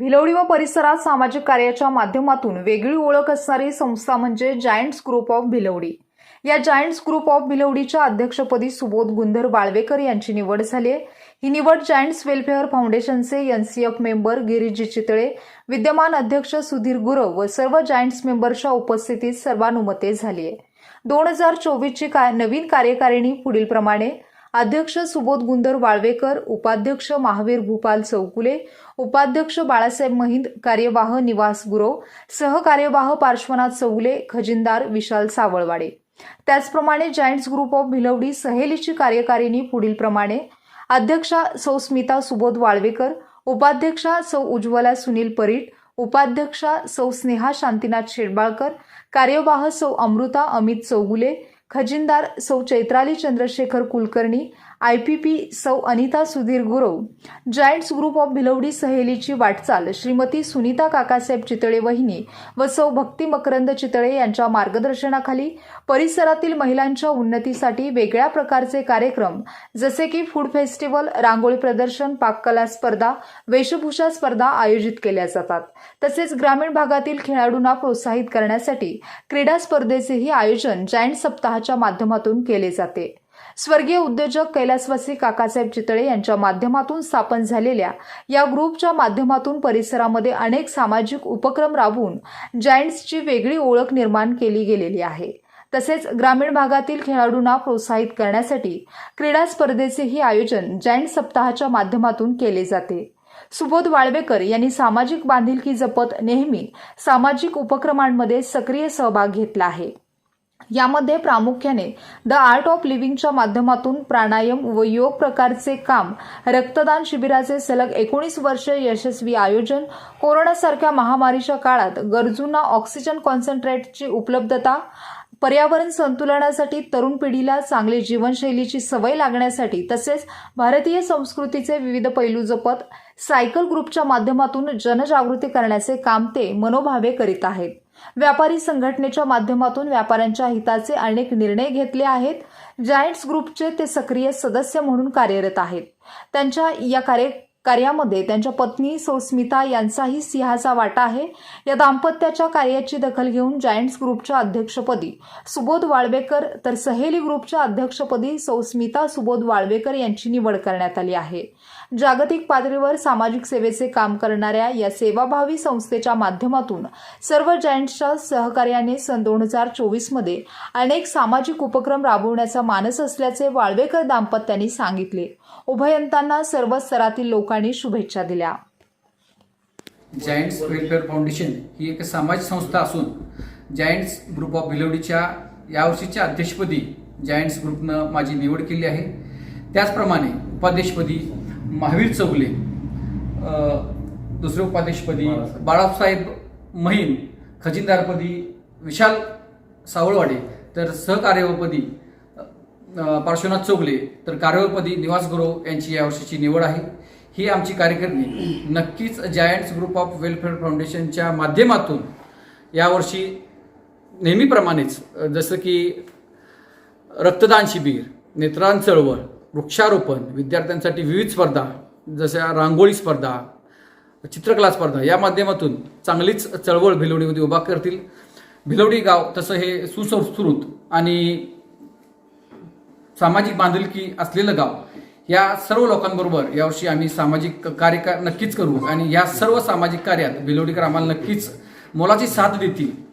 भिलवडी व परिसरात सामाजिक कार्याच्या माध्यमातून वेगळी ओळख असणारी संस्था म्हणजे जायंट्स ग्रुप ऑफ भिलवडी. या जायंट्स ग्रुप ऑफ भिलवडीच्या अध्यक्षपदी सुबोध गुंधर बाळवेकर यांची निवड झाली आहे. ही निवड जायंट्स वेलफेअर फाउंडेशनचे एनसीएफ मेंबर गिरीजी चितळे विद्यमान अध्यक्ष सुधीर गुरव व सर्व जायंट्स मेंबरच्या उपस्थितीत सर्वानुमते झाली आहे. दोन हजार चोवीसची का नवीन कार्यकारिणी पुढीलप्रमाणे अध्यक्ष सुबोध गुंदर वाळवेकर उपाध्यक्ष महावीर भूपाल चौकुले उपाध्यक्ष बाळासाहेब महिंद कार्यवाह निवास गुरव सहकार्यवाह पार्श्वनाथ चौगुले खजिनदार विशाल सावळवाडे. त्याचप्रमाणे जायंट्स ग्रुप ऑफ भिलवडी सहेलीची कार्यकारिणी पुढीलप्रमाणे अध्यक्षा सौ स्मिता सुबोध वाळवेकर उपाध्यक्षा सौ उज्ज्वला सुनील परीट उपाध्यक्षा सौ स्नेहा शांतीनाथ शेडबाळकर कार्यवाह सौ Amruta Amit Chougule खजिनदार Sau Chaitrali Chandrashekhar Kulkarni I P P Sau Anita Sudhir Gurav Giants Group of Bhilwadi सहेलीची वाटचाल श्रीमती सुनीता काकासाहेब चितळे वहिनी व सौ भक्ती मकरंद चितळे यांच्या मार्गदर्शनाखाली परिसरातील महिलांच्या उन्नतीसाठी वेगळ्या प्रकारचे कार्यक्रम जसे की फूड फेस्टिवल रांगोळी प्रदर्शन पाककला स्पर्धा वेशभूषा स्पर्धा आयोजित केल्या जातात. तसेच ग्रामीण भागातील खेळाडूंना प्रोत्साहित करण्यासाठी क्रीडा स्पर्धेचेही आयोजन जायंट सप्ताहाच्या माध्यमातून केले जाते. स्वर्गीय उद्योजक कैलासवासी काकासाहेब चितळे यांच्या माध्यमातून स्थापन झालेल्या या ग्रुपच्या माध्यमातून परिसरामध्ये अनेक सामाजिक उपक्रम राबवून जायंट्सची वेगळी ओळख निर्माण केली गेलेली आहे. तसेच ग्रामीण भागातील खेळाडूंना प्रोत्साहित करण्यासाठी क्रीडा स्पर्धेचेही आयोजन जायंट सप्ताहाच्या माध्यमातून केले जाते. सुबोध वाळवेकर यांनी सामाजिक बांधिलकी जपत नेहमी सामाजिक उपक्रमांमध्ये सक्रिय सहभाग घेतला आहे. यामध्ये प्रामुख्याने द आर्ट ऑफ लिव्हिंगच्या माध्यमातून प्राणायाम व योग प्रकारचे काम रक्तदान शिबिराचे सलग एकोणीस वर्ष यशस्वी आयोजन कोरोनासारख्या महामारीच्या काळात गरजूंना ऑक्सिजन कॉन्सन्ट्रेटची उपलब्धता पर्यावरण संतुलनासाठी तरुण पिढीला चांगली जीवनशैलीची सवय लागण्यासाठी तसेच भारतीय संस्कृतीचे विविध पैलू जपत सायकल ग्रुपच्या माध्यमातून जनजागृती करण्याचे काम ते मनोभावे करीत आहेत. व्यापारी संघटनेच्या माध्यमातून व्यापाऱ्यांच्या हिताचे अनेक निर्णय घेतले आहेत. जायंट्स ग्रुपचे ते सक्रिय सदस्य म्हणून कार्यरत आहेत. त्यांच्या या कार्य कार्यामध्ये त्यांच्या पत्नी सौस्मिता यांचाही सिंहाचा वाटा आहे. या दाम्पत्याच्या कार्याची दखल घेऊन जायंट्स ग्रुपच्या अध्यक्षपदी सुबोध वाळवेकर तर सहेली ग्रुपच्या अध्यक्षपदी सौस्मिता सुबोध वाळवेकर यांची निवड करण्यात आली आहे. जागतिक पातळीवर सामाजिक सेवेचे काम करणाऱ्या या सेवाभावी संस्थेच्या माध्यमातून सर्व जायंट्सच्या सहकार्याने सन दोन हजार चोवीसमध्ये अनेक सामाजिक उपक्रम राबवण्याचा मानस असल्याचे वाळवेकर दाम्पत्यांनी सांगितले. उभयंतांना सर्व स्तरातील लोकांनी शुभेच्छा दिल्या. जायंट्स वेलफेअर फाउंडेशन ही एक सामाजिक संस्था असून जायंट्स ग्रुप ऑफ भिलवडीच्या यावर्षीच्या अध्यक्षपदी जायंट्स ग्रुपनं माझी निवड केली आहे. त्याचप्रमाणे उपाध्यक्षपदी महावीर चौगले दुसरे उपाध्यक्षपदी बाळासाहेब. महिन खजिनदारपदी विशाल सावळवाडे तर सहकार्यपदी पार्श्वनाथ चौगले तर कार्यपदी निवास गुरव यांची यावर्षीची निवड आहे. ही आमची कार्यकारिणी. नक्कीच जायंट्स ग्रुप ऑफ वेलफेअर फाउंडेशनच्या माध्यमातून यावर्षी नेहमीप्रमाणेच जसं की रक्तदान शिबिर नेत्रदान चळवळ वृक्षारोपण विद्यार्थ्यांसाठी विविध स्पर्धा जशा रांगोळी स्पर्धा चित्रकला स्पर्धा या माध्यमातून चांगलीच चळवळ भिलवडीमध्ये उभा करतील. भिलवडी गाव तसं हे सुसंस्कृत आणि सामाजिक बांधिलकी असलेलं गाव या सर्व लोकांबरोबर यावर्षी आम्ही सामाजिक कार्य का- नक्कीच करू आणि या सर्व सामाजिक कार्यात भिलवडीकर आम्हाला नक्कीच मोलाची साथ देतील.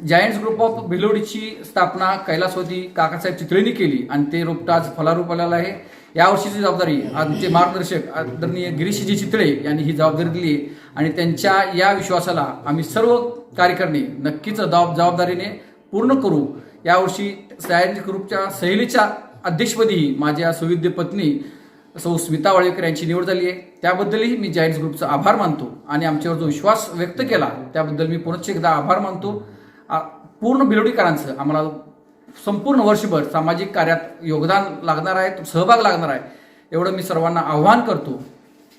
जायंट्स ग्रुप ऑफ भिलोडीची स्थापना कैलासवती काकासाहेब चितळेंनी केली आणि ते रोपट आज फलारूप आलेलं आहे. यावर्षीची जबाबदारी आमचे मार्गदर्शक आदरणीय गिरीशजी चितळे यांनी ही जबाबदारी दिली आहे. आणि त्यांच्या या विश्वासाला आम्ही सर्व कार्यकर्ते नक्कीच जबाब जबाबदारीने पूर्ण करू. यावर्षी जायंट्स ग्रुपच्या सहलीच्या अध्यक्षपदी माझ्या सुविद्य पत्नी सौ स्मिता वाळेकर यांची निवड झाली आहे. त्याबद्दलही मी जायंट्स ग्रुपचा आभार मानतो आणि आमच्यावर जो विश्वास व्यक्त केला त्याबद्दल मी पुनश्च एकदा आभार मानतो. पूर्ण बिलोडीकरांचं आम्हाला संपूर्ण वर्षभर सामाजिक कार्यात योगदान लागणार आहे सहभाग लागणार आहे एवढं मी सर्वांना आव्हान करतो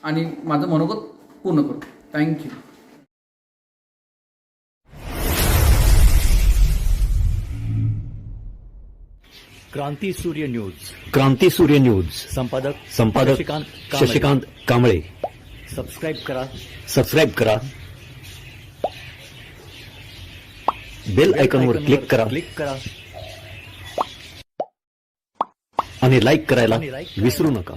आणि माझं मनोगत पूर्ण करतो थँक्यू क्रांती सूर्य न्यूज. क्रांती सूर्य न्यूज. संपादक संपादक शशिकांत कांबळे. शशिकांत कांबळे. सबस्क्राईब करा. सबस्क्राईब करा. बेल आयकॉनवर क्लिक करा. क्लिक करा. आणि लाईक करायला विसरू नका.